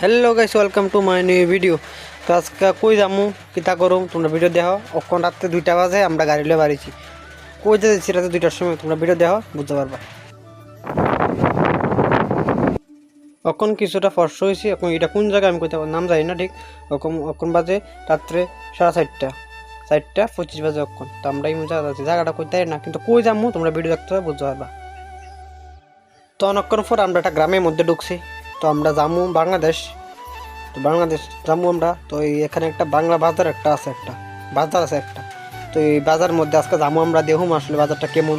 Hello guys welcome to my new video তো আজকে কই যামু? কিতা করুম? তোমরা ভিডিও দেখো। অক্ষণ রাত্রে দুইটা বাজে, আমরা গাড়ি লিয়ে বাড়িছি। কই যেতেছি রাতে দুইটার সময়? তোমরা ভিডিও দেখো, বুঝতে পারবা। অখন কিছুটা ফর্স হয়েছি। এখন এটা কোন জায়গায় আমি কইতে নাম জানি না ঠিক। অখন অখন বাজে রাত্রে সাড়ে চারটা। চারটা পঁচিশ বাজে অক্ষণ তো আমরা এই জায়গা আছি। জায়গাটা কইতে না? কিন্তু কই যামু? তোমরা ভিডিও দেখতে বুঝতে পারবা। তো অনেকক্ষণ পর আমরা একটা গ্রামের মধ্যে ঢুকছি। তো আমরা যামু বাংলাদেশ। তো বাংলাদেশ যামু আমরা, তো এখানে একটা বাংলা বাজার একটা আছে একটা, বাজার আছে একটা। তো এই বাজার মধ্যে আজকে যামু আমরা দেখুম আসলে বাজারটা কেমন,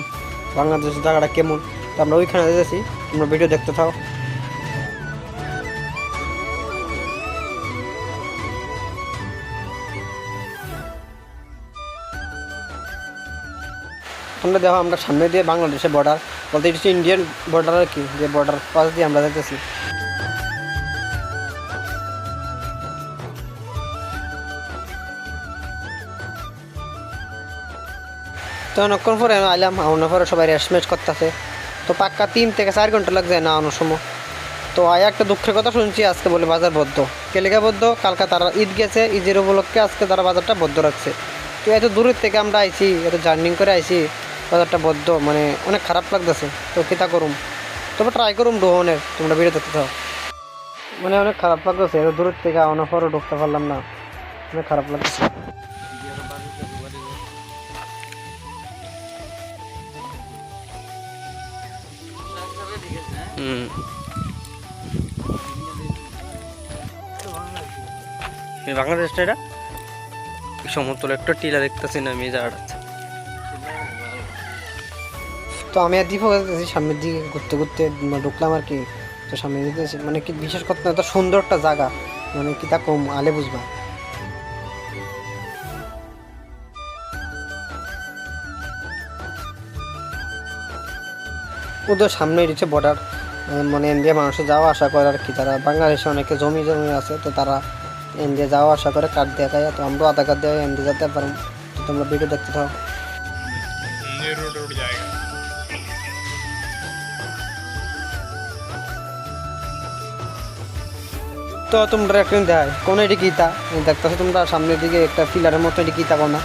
বাংলাদেশের জায়গাটা কেমন, তো আমরা ওইখানে যেতেছি তোমরা ভিডিও দেখতে থাও। তোমরা দেখো আমরা সামনে দিয়ে বাংলাদেশের বর্ডার বলতে এটা ইন্ডিয়ান বর্ডার আর কি, যে বর্ডার পাশ দিয়ে আমরা যেতেছি তো অনেকক্ষণ পরে আমি আইলাম, আউনের পরে সবাই রেস্টমেট করতেছে। তো পাক্কা তিন থেকে চার ঘণ্টা লাগছে না আনার সময়। তো আয় একটা দুঃখের কথা শুনছি, আজকে বলে বাজার বদ্ধ। কেলেকা বদ্ধ? কালকা তারা ঈদ গেছে, ঈদের উপলক্ষে আজকে তারা বাজারটা বদ্ধ রাখছে। তো এত দূরের থেকে আমরা আইছি, এত জার্নিং করে আইছি, বাজারটা বদ্ধ মানে অনেক খারাপ লাগতেছে। তো কিতা করুম? তবে ট্রাই করুম ডোহনের তোমরা দেখতে থাও মানে অনেক খারাপ লাগতেছে, এত দূরের থেকে আনার পরও ঢুকতে পারলাম না। অনেক খারাপ লাগতেছে। বাংলাদেশটা এটা? সমতল, একটা টিলা দেখতেছি না, আমি জায়গাটা তো আমি আর দীপক সামনের দিকে ঘুরতে ঘুরতে ঢুকলাম আর কি। তো সামনে মানে কি বিশেষ কথা এত সুন্দর একটা জায়গা। মানে কি তা কম, আলে বুঝবা। ওদের সামনে রয়েছে বর্ডার মানে ইন্ডিয়া মানুষে যাওয়া আসা করে আর কি তারা বাংলাদেশে অনেকে জমি জমি আছে তো তারা ইন্ডিয়া যাওয়া আসা করে কার্ড দেখায় তো আমরাও আধার কার্ড দেওয়া ইন্ডিয়া যেতে পারব। তো তোমরা ভিডিও দেখতে থাকো। তো তোমরা একদিন দেখায় কোনো এটি গীতা দেখতেছো তোমরা সামনের দিকে একটা ফিলারের মতো এটি গীতা কোনা?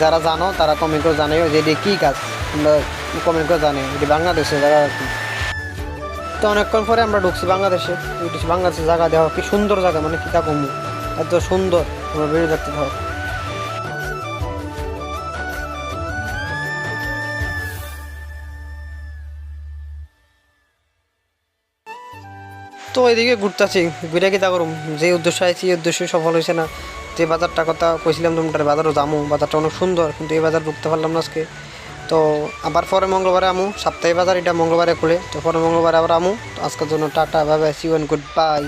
যারা জানো তারা কমেন্ট করে জানাই যে এটি কী কাজ। তোমরা কমেন্ট করে জানে, এটি বাংলাদেশে জায়গা আর কি। তো অনেকক্ষণ পরে আমরা ঢুকছি বাংলাদেশে এটি বাংলাদেশের জায়গা দেওয়া কি সুন্দর জায়গা মানে কিতা কমু। এত সুন্দর তোমরা বেরিয়ে দেখতে থাকো তো এদিকে ঘুরতেছি, ঘুরে কি তা করুম? যে উদ্দেশ্য আইছি, এই উদ্দেশ্য সফল হয়েছে না। যে বাজারটা কথা কইছিলাম তোমরা বাজারও যামু বাজারটা অনেক সুন্দর, কিন্তু এই বাজার ঢুকতে পারলাম না আজকে। তো আবার পরে মঙ্গলবারে আমু। সাপ্তাহিক বাজার, এটা মঙ্গলবারে খুলে। তো পরে মঙ্গলবারে আবার আমু। আজকের জন্য টাটা ভাবে বাই গুড বাই